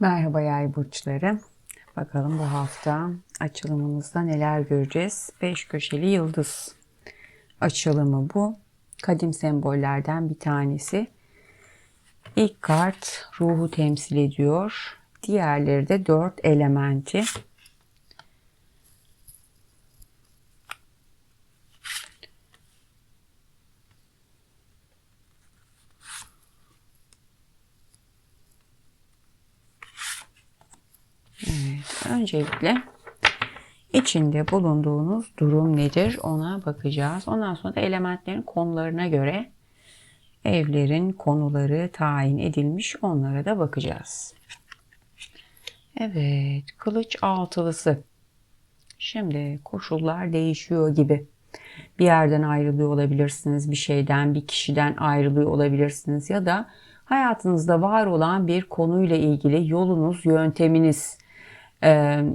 Merhaba yay burçları. Bakalım bu hafta açılımımızda neler göreceğiz. Beş köşeli yıldız açılımı bu. Kadim sembollerden bir tanesi. İlk kart ruhu temsil ediyor. Diğerleri de dört elementi. Evet, öncelikle içinde bulunduğunuz durum nedir ona bakacağız. Ondan sonra da elementlerin konularına göre evlerin konuları tayin edilmiş onlara da bakacağız. Evet, kılıç altılısı. Şimdi koşullar değişiyor gibi. Bir yerden ayrılıyor olabilirsiniz, bir şeyden, bir kişiden ayrılıyor olabilirsiniz ya da hayatınızda var olan bir konuyla ilgili yolunuz, yönteminiz,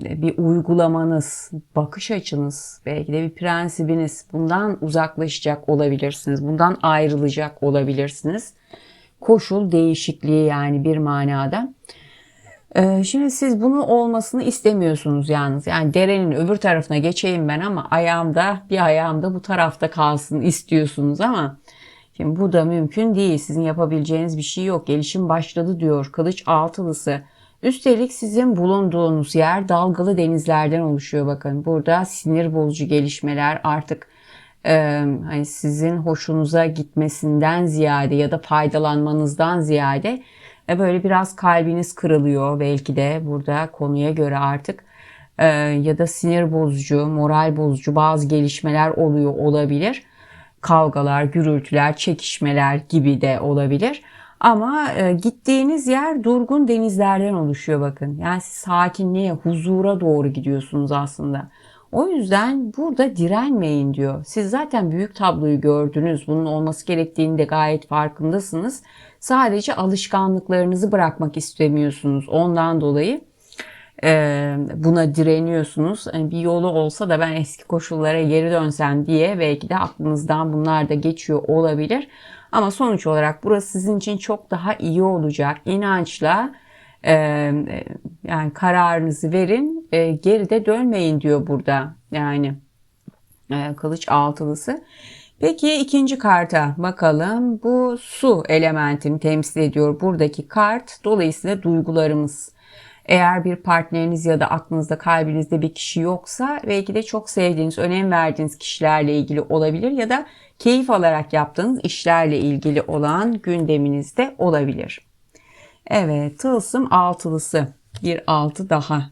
bir uygulamanız, bakış açınız, belki de bir prensibiniz bundan uzaklaşacak olabilirsiniz. Bundan ayrılacak olabilirsiniz. Koşul değişikliği yani bir manada. Şimdi siz bunu olmasını istemiyorsunuz yalnız. Yani derenin öbür tarafına geçeyim ben ama ayağımda bir ayağımda bu tarafta kalsın istiyorsunuz ama şimdi bu da mümkün değil. Sizin yapabileceğiniz bir şey yok. Gelişim başladı diyor. Kılıç altılısı. Üstelik sizin bulunduğunuz yer dalgalı denizlerden oluşuyor bakın. Burada sinir bozucu gelişmeler artık e, hani sizin hoşunuza gitmesinden ziyade ya da faydalanmanızdan ziyade e, böyle biraz kalbiniz kırılıyor belki de burada konuya göre artık e, ya da sinir bozucu, moral bozucu bazı gelişmeler oluyor olabilir. Kavgalar, gürültüler, çekişmeler gibi de olabilir. Ama e, gittiğiniz yer durgun denizlerden oluşuyor bakın. Yani siz sakinliğe, huzura doğru gidiyorsunuz aslında. O yüzden burada direnmeyin diyor. Siz zaten büyük tabloyu gördünüz. Bunun olması gerektiğini de gayet farkındasınız. Sadece alışkanlıklarınızı bırakmak istemiyorsunuz. Ondan dolayı buna direniyorsunuz. Yani bir yolu olsa da ben eski koşullara geri dönsem diye belki de aklınızdan bunlar da geçiyor olabilir. Ama sonuç olarak burası sizin için çok daha iyi olacak. İnançla yani kararınızı verin e, geride dönmeyin diyor burada. Yani kılıç altılısı. Peki ikinci karta bakalım. Bu su elementini temsil ediyor buradaki kart. Dolayısıyla duygularımız. Eğer bir partneriniz ya da aklınızda kalbinizde bir kişi yoksa belki de çok sevdiğiniz, önem verdiğiniz kişilerle ilgili olabilir ya da keyif alarak yaptığınız işlerle ilgili olan gündeminizde olabilir. Evet, tılsım altılısı. Bir altı daha.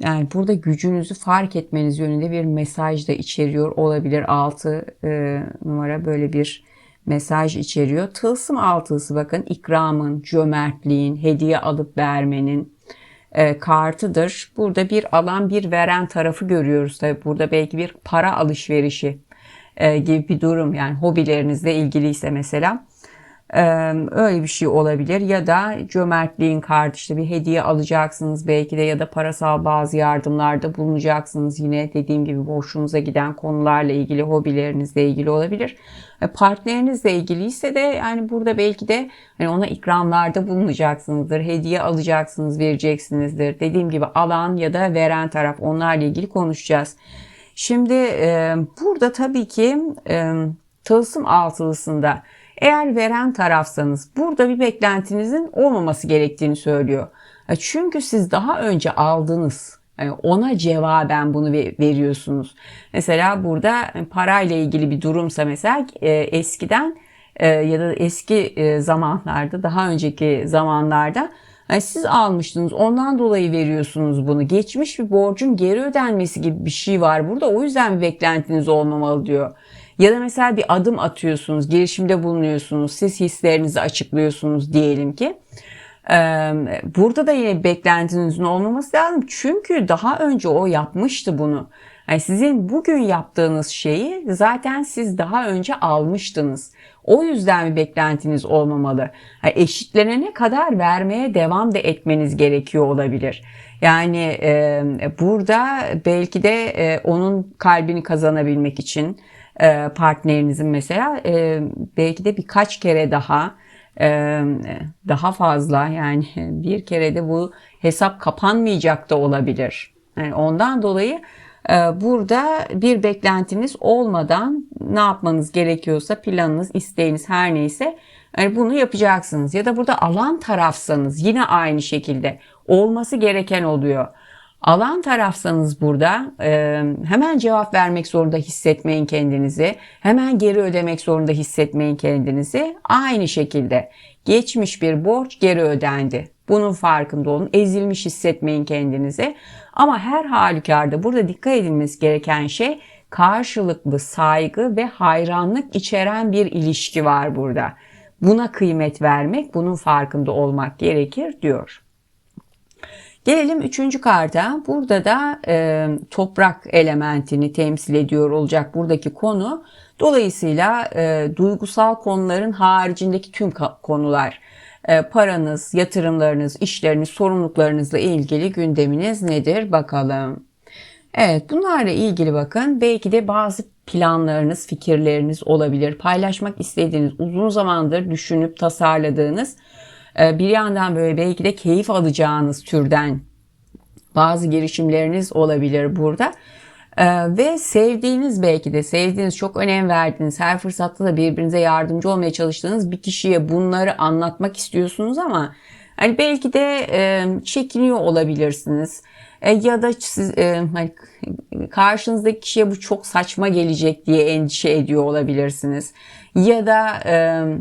Yani burada gücünüzü fark etmeniz yönünde bir mesaj da içeriyor olabilir. Altı e, numara böyle bir mesaj içeriyor. Tılsım altısı bakın ikramın, cömertliğin, hediye alıp vermenin e, kartıdır. Burada bir alan bir veren tarafı görüyoruz. Tabi burada belki bir para alışverişi e, gibi bir durum yani hobilerinizle ilgiliyse mesela öyle bir şey olabilir ya da cömertliğin kartı işte bir hediye alacaksınız belki de ya da parasal bazı yardımlarda bulunacaksınız yine dediğim gibi hoşunuza giden konularla ilgili hobilerinizle ilgili olabilir. E, partnerinizle ilgiliyse de yani burada belki de hani ona ikramlarda bulunacaksınızdır, hediye alacaksınız, vereceksinizdir. Dediğim gibi alan ya da veren taraf onlarla ilgili konuşacağız. Şimdi burada tabii ki e, tılsım altılısında eğer veren tarafsanız burada bir beklentinizin olmaması gerektiğini söylüyor. E, çünkü siz daha önce aldınız. Yani ona cevaben bunu veriyorsunuz. Mesela burada parayla ilgili bir durumsa mesela e, eskiden e, ya da eski e, zamanlarda daha önceki zamanlarda siz almıştınız ondan dolayı veriyorsunuz bunu. Geçmiş bir borcun geri ödenmesi gibi bir şey var burada. O yüzden bir beklentiniz olmamalı diyor. Ya da mesela bir adım atıyorsunuz, girişimde bulunuyorsunuz, siz hislerinizi açıklıyorsunuz diyelim ki. Burada da yine beklentinizin olmaması lazım. Çünkü daha önce o yapmıştı bunu. Yani sizin bugün yaptığınız şeyi zaten siz daha önce almıştınız. O yüzden bir beklentiniz olmamalı. Yani eşitlenene kadar vermeye devam da etmeniz gerekiyor olabilir. Yani e, burada belki de e, onun kalbini kazanabilmek için e, partnerinizin mesela e, belki de birkaç kere daha e, daha fazla yani bir kere de bu hesap kapanmayacak da olabilir. Yani ondan dolayı e, burada bir beklentiniz olmadan ne yapmanız gerekiyorsa planınız, isteğiniz her neyse bunu yapacaksınız. Ya da burada alan tarafsanız yine aynı şekilde olması gereken oluyor. Alan tarafsanız burada e, hemen cevap vermek zorunda hissetmeyin kendinizi. Hemen geri ödemek zorunda hissetmeyin kendinizi. Aynı şekilde geçmiş bir borç geri ödendi. Bunun farkında olun. Ezilmiş hissetmeyin kendinizi. Ama her halükarda burada dikkat edilmesi gereken şey karşılıklı saygı ve hayranlık içeren bir ilişki var burada. Buna kıymet vermek, bunun farkında olmak gerekir diyor. Gelelim üçüncü karta. Burada da e, toprak elementini temsil ediyor olacak buradaki konu. Dolayısıyla e, duygusal konuların haricindeki tüm konular, e, paranız, yatırımlarınız, işleriniz, sorumluluklarınızla ilgili gündeminiz nedir bakalım. Evet bunlarla ilgili bakın belki de bazı planlarınız, fikirleriniz olabilir. Paylaşmak istediğiniz, uzun zamandır düşünüp tasarladığınız bir yandan böyle belki de keyif alacağınız türden bazı girişimleriniz olabilir burada. Ee, ve sevdiğiniz belki de sevdiğiniz çok önem verdiğiniz her fırsatta da birbirinize yardımcı olmaya çalıştığınız bir kişiye bunları anlatmak istiyorsunuz ama hani belki de e, çekiniyor olabilirsiniz. E, ya da siz, e, hani karşınızdaki kişiye bu çok saçma gelecek diye endişe ediyor olabilirsiniz. Ya da e,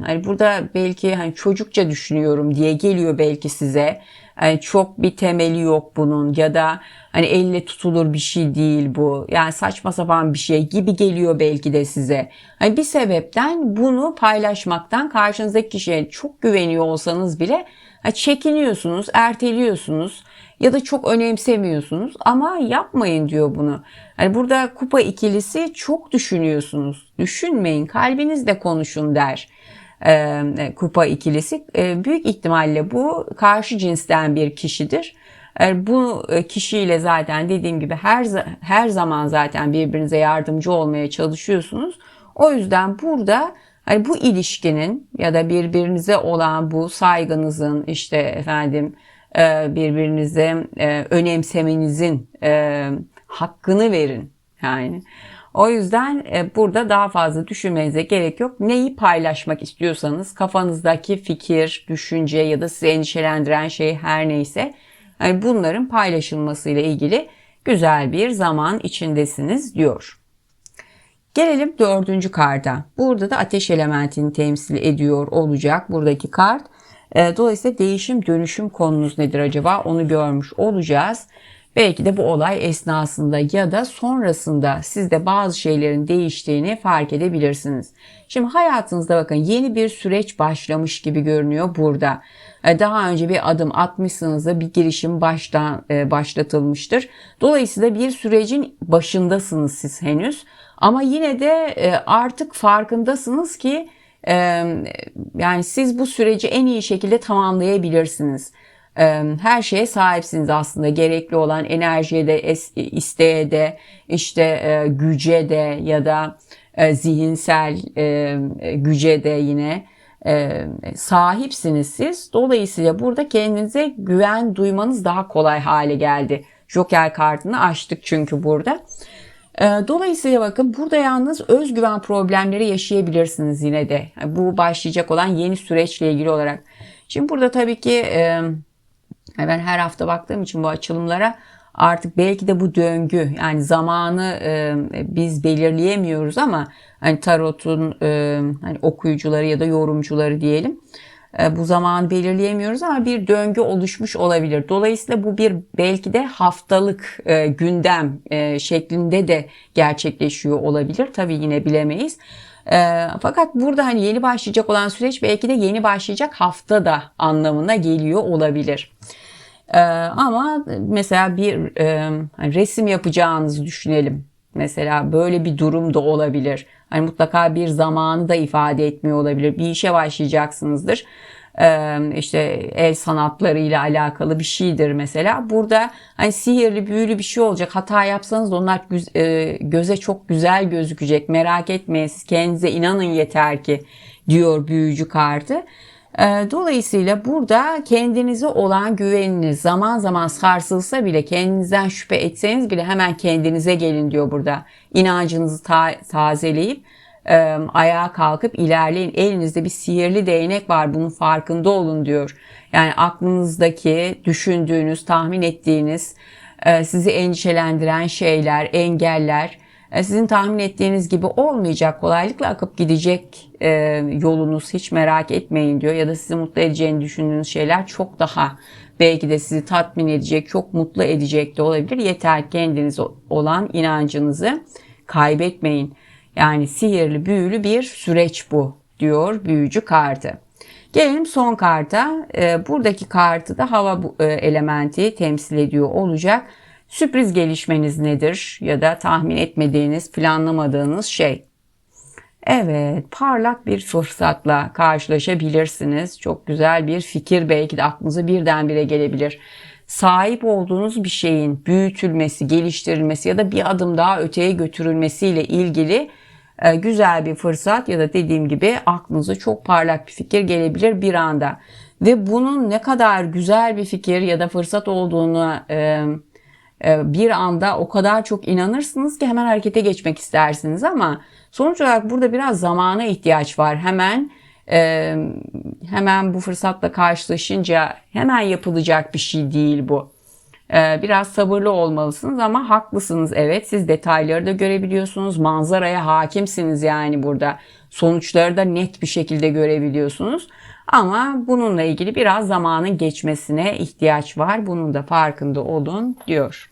hani burada belki hani çocukça düşünüyorum diye geliyor belki size. Yani çok bir temeli yok bunun ya da hani elle tutulur bir şey değil bu. Yani saçma sapan bir şey gibi geliyor belki de size. Hani bir sebepten bunu paylaşmaktan karşınızdaki kişiye çok güveniyor olsanız bile çekiniyorsunuz, erteliyorsunuz ya da çok önemsemiyorsunuz ama yapmayın diyor bunu. Hani burada kupa ikilisi çok düşünüyorsunuz. Düşünmeyin, kalbinizle konuşun der. Ee, kupa ikilisi ee, büyük ihtimalle bu karşı cinsten bir kişidir. Yani bu e, kişiyle zaten dediğim gibi her her zaman zaten birbirinize yardımcı olmaya çalışıyorsunuz. O yüzden burada hani bu ilişkinin ya da birbirinize olan bu saygınızın işte efendim e, birbirinize e, önemsemenizin e, hakkını verin. Yani o yüzden burada daha fazla düşünmenize gerek yok. Neyi paylaşmak istiyorsanız kafanızdaki fikir, düşünce ya da sizi endişelendiren şey her neyse yani bunların paylaşılmasıyla ilgili güzel bir zaman içindesiniz diyor. Gelelim dördüncü karta. Burada da ateş elementini temsil ediyor olacak buradaki kart. E, dolayısıyla değişim dönüşüm konunuz nedir acaba onu görmüş olacağız. Belki de bu olay esnasında ya da sonrasında siz de bazı şeylerin değiştiğini fark edebilirsiniz. Şimdi hayatınızda bakın yeni bir süreç başlamış gibi görünüyor burada. E, daha önce bir adım atmışsınız da bir girişim baştan e, başlatılmıştır. Dolayısıyla bir sürecin başındasınız siz henüz. Ama yine de artık farkındasınız ki yani siz bu süreci en iyi şekilde tamamlayabilirsiniz. Her şeye sahipsiniz aslında gerekli olan enerjiye de isteğe de işte e, güce de ya da e, zihinsel güce de yine sahipsiniz siz. Dolayısıyla burada kendinize güven duymanız daha kolay hale geldi. Joker kartını açtık çünkü burada. Ee, dolayısıyla bakın burada yalnız özgüven problemleri yaşayabilirsiniz yine de. Bu başlayacak olan yeni süreçle ilgili olarak. Şimdi burada tabii ki e, ben her hafta baktığım için bu açılımlara artık belki de bu döngü yani zamanı e, biz belirleyemiyoruz ama hani tarotun e, hani okuyucuları ya da yorumcuları diyelim bu zaman belirleyemiyoruz ama bir döngü oluşmuş olabilir. Dolayısıyla bu bir belki de haftalık e, gündem e, şeklinde de gerçekleşiyor olabilir. Tabii yine bilemeyiz. fakat burada hani yeni başlayacak olan süreç belki de yeni başlayacak hafta da anlamına geliyor olabilir. ama mesela bir hani resim yapacağınızı düşünelim. Mesela böyle bir durum da olabilir. Hani mutlaka bir zamanı da ifade etmiyor olabilir. Bir işe başlayacaksınızdır. Ee, işte el sanatları ile alakalı bir şeydir mesela. Burada hani sihirli, büyülü bir şey olacak. Hata yapsanız onlar e, göze çok güzel gözükecek. Merak etmeyin siz kendinize inanın yeter ki diyor büyücü kartı. Ee, Dolayısıyla burada kendinize olan güveniniz zaman zaman sarsılsa bile kendinizden şüphe etseniz bile hemen kendinize gelin diyor burada. İnancınızı ta- tazeleyip e, ayağa kalkıp ilerleyin. Elinizde bir sihirli değnek var bunun farkında olun diyor. Yani aklınızdaki düşündüğünüz, tahmin ettiğiniz, e, sizi endişelendiren şeyler, engeller sizin tahmin ettiğiniz gibi olmayacak kolaylıkla akıp gidecek e, yolunuz hiç merak etmeyin diyor ya da sizi mutlu edeceğini düşündüğünüz şeyler çok daha belki de sizi tatmin edecek çok mutlu edecek de olabilir yeter kendinize olan inancınızı kaybetmeyin yani sihirli büyülü bir süreç bu diyor büyücü kartı. Gelelim son karta. E, buradaki kartı da hava e, elementi temsil ediyor olacak. Sürpriz gelişmeniz nedir ya da tahmin etmediğiniz, planlamadığınız şey? Evet, parlak bir fırsatla karşılaşabilirsiniz. Çok güzel bir fikir belki de aklınıza birdenbire gelebilir. Sahip olduğunuz bir şeyin büyütülmesi, geliştirilmesi ya da bir adım daha öteye götürülmesiyle ilgili e, güzel bir fırsat ya da dediğim gibi aklınıza çok parlak bir fikir gelebilir bir anda. Ve bunun ne kadar güzel bir fikir ya da fırsat olduğunu e, bir anda o kadar çok inanırsınız ki hemen harekete geçmek istersiniz ama sonuç olarak burada biraz zamana ihtiyaç var. Hemen e, hemen bu fırsatla karşılaşınca hemen yapılacak bir şey değil bu. E, Biraz sabırlı olmalısınız ama haklısınız evet siz detayları da görebiliyorsunuz manzaraya hakimsiniz yani burada sonuçları da net bir şekilde görebiliyorsunuz ama bununla ilgili biraz zamanın geçmesine ihtiyaç var bunun da farkında olun diyor.